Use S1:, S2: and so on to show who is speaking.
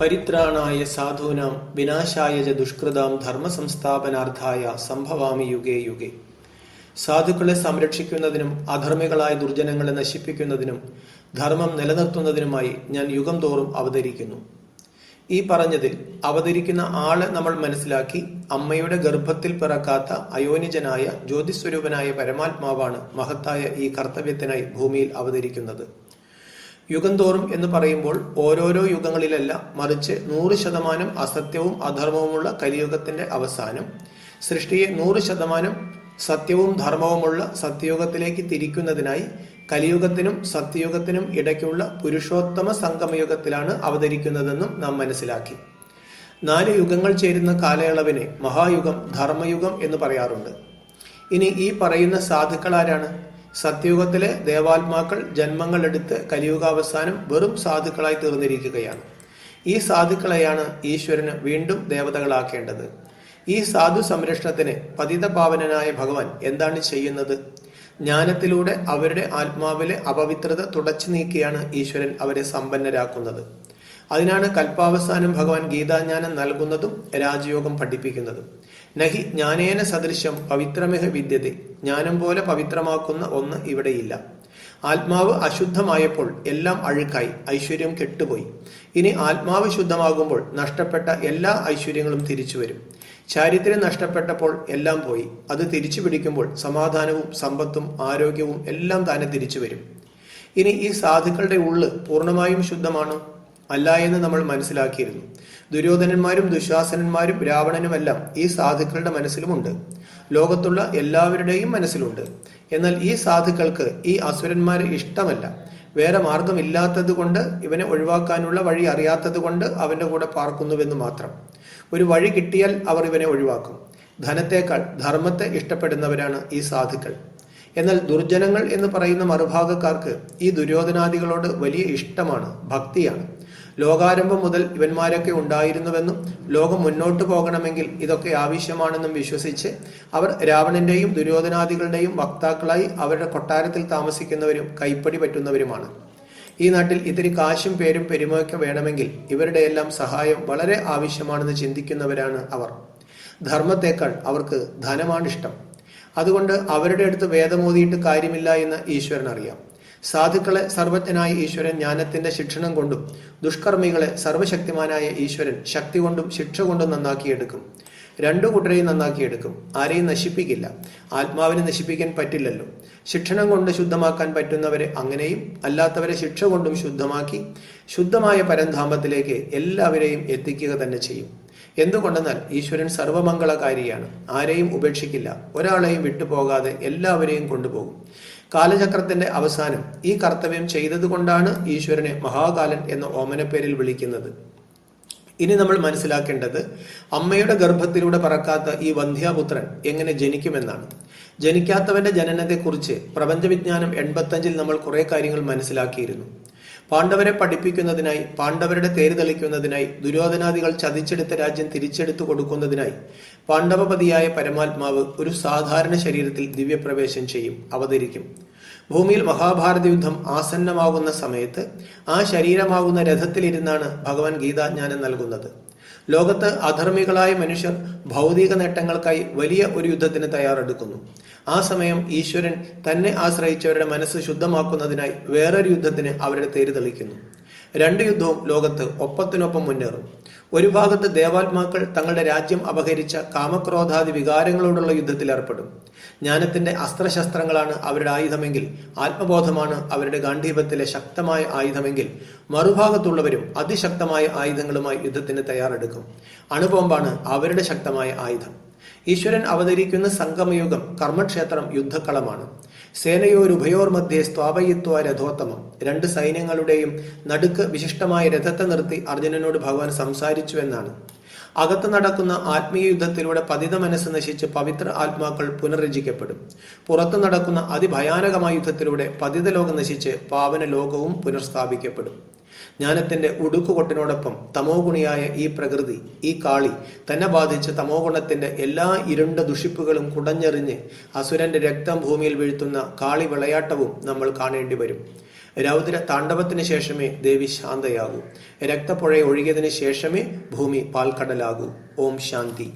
S1: പരിത്രാണായ സാധൂനാം വിനാശായ ച ദുഷ്കൃതാം ധർമ്മ സംസ്ഥാപനാർത്ഥായ സംഭവാമി യുഗേ യുഗേ. സാധുക്കളെ സംരക്ഷിക്കുന്നതിനും അധർമ്മികളായ ദുർജനങ്ങളെ നശിപ്പിക്കുന്നതിനും ധർമ്മം നിലനിർത്തുന്നതിനുമായി ഞാൻ യുഗം തോറും അവതരിക്കുന്നു. ഈ പറഞ്ഞതിൽ അവതരിക്കുന്ന ആളെ നമ്മൾ മനസ്സിലാക്കി അമ്മയുടെ ഗർഭത്തിൽ പിറക്കാത്ത അയോനിജനായ ജ്യോതിസ്വരൂപനായ പരമാത്മാവാണ് മഹത്തായ ഈ കർത്തവ്യത്തിനായി ഭൂമിയിൽ അവതരിക്കുന്നത്. യുഗം തോറും എന്ന് പറയുമ്പോൾ ഓരോരോ യുഗങ്ങളിലല്ല മറിച്ച് നൂറ് ശതമാനം അസത്യവും അധർമ്മവുമുള്ള കലിയുഗത്തിന്റെ അവസാനം. സൃഷ്ടിയെ നൂറ് ശതമാനം സത്യവും ധർമ്മവുമുള്ള സത്യയുഗത്തിലേക്ക് തിരിക്കുന്നതിനായി കലിയുഗത്തിനും സത്യയുഗത്തിനും ഇടയ്ക്കുള്ള പുരുഷോത്തമ സംഗമയുഗത്തിലാണ് അവതരിക്കുന്നതെന്നും നാം മനസ്സിലാക്കി. നാല് യുഗങ്ങൾ ചേരുന്ന കാലയളവിനെ മഹായുഗം ധർമ്മയുഗം എന്ന് പറയാറുണ്ട്. ഇനി ഈ പറയുന്ന സാധുക്കളാരാണ് സത്യയുഗത്തിലെ ദേവാത്മാക്കൾ ജന്മങ്ങൾ എടുത്ത് കലിയുഗാവസാനം വെറും സാധുക്കളായി തീർന്നിരിക്കുകയാണ്. ഈ സാധുക്കളെയാണ് ഈശ്വരന് വീണ്ടും ദേവതകളാക്കേണ്ടത്. ഈ സാധു സംരക്ഷണത്തിന് പതിതപാവനായ ഭഗവാൻ എന്താണ് ചെയ്യുന്നത്? ജ്ഞാനത്തിലൂടെ അവരുടെ ആത്മാവിലെ അപവിത്രത തുടച്ചു നീക്കിയാണ് ഈശ്വരൻ അവരെ സമ്പന്നരാക്കുന്നത്. അതിനാണ് കൽപ്പാവസാനം ഭഗവാൻ ഗീതാജ്ഞാനം നൽകുന്നതും രാജയോഗം പഠിപ്പിക്കുന്നതും. നഹി ജ്ഞാനേന സദൃശ്യം പവിത്രമേഹ വിദ്യത ജ്ഞാനം പോലെ പവിത്രമാക്കുന്ന ഒന്ന് ഇവിടെയില്ല. ആത്മാവ് അശുദ്ധമായപ്പോൾ എല്ലാം അഴുക്കായി ഐശ്വര്യം കെട്ടുപോയി. ഇനി ആത്മാവ് ശുദ്ധമാകുമ്പോൾ നഷ്ടപ്പെട്ട എല്ലാ ഐശ്വര്യങ്ങളും തിരിച്ചു വരും. ചാരിത്രം നഷ്ടപ്പെട്ടപ്പോൾ എല്ലാം പോയി. അത് തിരിച്ചു പിടിക്കുമ്പോൾ സമാധാനവും സമ്പത്തും ആരോഗ്യവും എല്ലാം താനെ തിരിച്ചു വരും. ഇനി ഈ സാധുക്കളുടെ ഉള്ള് പൂർണമായും ശുദ്ധമാണോ. അല്ല എന്ന് നമ്മൾ മനസ്സിലാക്കിയിരുന്നു. ദുര്യോധനന്മാരും ദുശാസനന്മാരും രാവണനുമെല്ലാം ഈ സാധുക്കളുടെ മനസ്സിലുമുണ്ട്. ലോകത്തുള്ള എല്ലാവരുടെയും മനസ്സിലുണ്ട്. എന്നാൽ ഈ സാധുക്കൾക്ക് ഈ അസുരന്മാരെ ഇഷ്ടമല്ല. വേറെ മാർഗമില്ലാത്തത് കൊണ്ട് ഇവനെ ഒഴിവാക്കാനുള്ള വഴി അറിയാത്തത് കൊണ്ട് അവന്റെ കൂടെ പാർക്കുന്നുവെന്ന് മാത്രം. ഒരു വഴി കിട്ടിയാൽ അവർ ഇവനെ ഒഴിവാക്കും. ധനത്തേക്കാൾ ധർമ്മത്തെ ഇഷ്ടപ്പെടുന്നവരാണ് ഈ സാധുക്കൾ. എന്നാൽ ദുർജനങ്ങൾ എന്ന് പറയുന്ന മറുഭാഗക്കാർക്ക് ഈ ദുര്യോധനാദികളോട് വലിയ ഇഷ്ടമാണ് ഭക്തിയാണ്. ലോകാരംഭം മുതൽ ഇവന്മാരൊക്കെ ഉണ്ടായിരുന്നുവെന്നും ലോകം മുന്നോട്ട് പോകണമെങ്കിൽ ഇതൊക്കെ ആവശ്യമാണെന്നും വിശ്വസിച്ച് അവർ രാവണന്റെയും ദുര്യോധനാദികളുടെയും വക്താക്കളായി അവരുടെ കൊട്ടാരത്തിൽ താമസിക്കുന്നവരും കൈപ്പടി പറ്റുന്നവരുമാണ്. ഈ നാട്ടിൽ ഇത്തിരി കാശും പേരും പെരുമയൊക്കെ വേണമെങ്കിൽ ഇവരുടെ എല്ലാം സഹായം വളരെ ആവശ്യമാണെന്ന് ചിന്തിക്കുന്നവരാണ് അവർ. ധർമ്മത്തെക്കാൾ അവർക്ക് ധനമാണ് ഇഷ്ടം. അതുകൊണ്ട് അവരുടെ അടുത്ത് വേദമോതിയിട്ട് കാര്യമില്ല എന്ന് ഈശ്വരൻ അറിയാം സാധുക്കളെ സർവജ്ഞനായ ഈശ്വരൻ ജ്ഞാനത്തിന്റെ ശിക്ഷണം കൊണ്ടും ദുഷ്കർമ്മികളെ സർവശക്തിമാനായ ഈശ്വരൻ ശക്തി കൊണ്ടും ശിക്ഷ കൊണ്ടും നന്നാക്കിയെടുക്കും. രണ്ടു കൂട്ടരെയും നന്നാക്കിയെടുക്കും. ആരെയും നശിപ്പിക്കില്ല. ആത്മാവിനെ നശിപ്പിക്കാൻ പറ്റില്ലല്ലോ. ശിക്ഷണം കൊണ്ട് ശുദ്ധമാക്കാൻ പറ്റുന്നവരെ അങ്ങനെയും അല്ലാത്തവരെ ശിക്ഷ കൊണ്ടും ശുദ്ധമാക്കി ശുദ്ധമായ പരന്ധാമത്തിലേക്ക് എല്ലാവരെയും എത്തിക്കുക തന്നെ ചെയ്യും. എന്തുകൊണ്ടെന്നാൽ ഈശ്വരൻ സർവമംഗളകാരിയാണ്. ആരെയും ഉപേക്ഷിക്കില്ല. ഒരാളെയും വിട്ടുപോകാതെ എല്ലാവരെയും കൊണ്ടുപോകും. കാലചക്രത്തിന്റെ അവസാനം ഈ കർത്തവ്യം ചെയ്തതുകൊണ്ടാണ് ഈശ്വരനെ മഹാകാലൻ എന്ന ഓമനപ്പേരിൽ വിളിക്കുന്നത്. ഇനി നമ്മൾ മനസ്സിലാക്കേണ്ടത് അമ്മയുടെ ഗർഭത്തിലൂടെ പറക്കാത്ത ഈ വന്ധ്യാപുത്രൻ എങ്ങനെ ജനിക്കുമെന്നാണ്. ജനിക്കാത്തവന്റെ ജനനത്തെക്കുറിച്ച് പ്രപഞ്ചവിജ്ഞാനം എൺപത്തഞ്ചിൽ നമ്മൾ കുറെ കാര്യങ്ങൾ മനസ്സിലാക്കിയിരുന്നു. പാണ്ഡവരെ പഠിപ്പിക്കുന്നതിനായി പാണ്ഡവരുടെ തേര് തെളിക്കുന്നതിനായി ദുര്യോധനാദികൾ ചതിച്ചെടുത്ത രാജ്യം തിരിച്ചെടുത്തു കൊടുക്കുന്നതിനായി പാണ്ഡവപതിയായ പരമാത്മാവ് ഒരു സാധാരണ ശരീരത്തിൽ ദിവ്യപ്രവേശം ചെയ്യും അവതരിക്കും. ഭൂമിയിൽ മഹാഭാരത യുദ്ധം ആസന്നമാകുന്ന സമയത്ത് ആ ശരീരമാകുന്ന രഥത്തിലിരുന്നാണ് ഭഗവാൻ ഗീതാജ്ഞാനം നൽകുന്നത്. ലോകത്ത് അധർമ്മികളായ മനുഷ്യർ ഭൗതിക നേട്ടങ്ങൾക്കായി വലിയ ഒരു യുദ്ധത്തിന് തയ്യാറെടുക്കുന്നു. ആ സമയം ഈശ്വരൻ തന്നെ ആശ്രയിച്ചവരുടെ മനസ്സ് ശുദ്ധമാക്കുന്നതിനായി വേറൊരു യുദ്ധത്തിന് അവരുടെ തേര് തെളിക്കുന്നു. രണ്ട് യുദ്ധവും ലോകത്ത് ഒപ്പത്തിനൊപ്പം മുന്നേറും. ഒരു ഭാഗത്ത് ദേവാത്മാക്കൾ തങ്ങളുടെ രാജ്യം അപഹരിച്ച കാമക്രോധാദി വികാരങ്ങളോടുള്ള യുദ്ധത്തിൽ ഏർപ്പെടും. ജ്ഞാനത്തിന്റെ അസ്ത്രശസ്ത്രങ്ങളാണ് അവരുടെ ആയുധമെങ്കിൽ ആത്മബോധമാണ് അവരുടെ ഗാന്ധീപത്തിലെ ശക്തമായ ആയുധമെങ്കിൽ മറുഭാഗത്തുള്ളവരും അതിശക്തമായ ആയുധങ്ങളുമായി യുദ്ധത്തിന് തയ്യാറെടുക്കും. അണുബോംബാണ് അവരുടെ ശക്തമായ ആയുധം. ഈശ്വരൻ അവതരിക്കുന്ന സംഗമയുഗം കർമ്മക്ഷേത്രം യുദ്ധക്കളമാണ്. സേനയോരുഭയോർ മധ്യേ സ്വാപയിത്വ രഥോത്തമം. രണ്ട് സൈന്യങ്ങളുടെയും നടുക്ക് വിശിഷ്ടമായ രഥത്തെ നിർത്തി അർജുനനോട് ഭഗവാൻ സംസാരിച്ചു എന്നാണ്. അകത്ത് നടക്കുന്ന ആത്മീയ യുദ്ധത്തിലൂടെ പതിത മനസ്സ് നശിച്ച് പവിത്ര ആത്മാക്കൾ പുനർരചിക്കപ്പെടും. പുറത്തു നടക്കുന്ന അതിഭയാനകമായ യുദ്ധത്തിലൂടെ പതിത ലോകം നശിച്ച് പാവന ലോകവും പുനർസ്ഥാപിക്കപ്പെടും. ജ്ഞാനത്തിന്റെ ഉടുക്കുകൊട്ടിനോടൊപ്പം തമോ ഗുണിയായ ഈ പ്രകൃതി ഈ കാളി തന്നെ ബാധിച്ച തമോ ഗുണത്തിന്റെ എല്ലാ ഇരുണ്ട ദുഷിപ്പുകളും കുടഞ്ഞെറിഞ്ഞ് അസുരന്റെ രക്തം ഭൂമിയിൽ വീഴ്ത്തുന്ന കാളി വിളയാട്ടവും നമ്മൾ കാണേണ്ടി വരും. രൗദ്ര താണ്ഡവത്തിന് ശേഷമേ ദേവി ശാന്തയാകൂ. രക്തപ്പുഴ ഒഴുകിയതിന് ശേഷമേ ഭൂമി പാൽക്കടലാകൂ. ഓം ശാന്തി.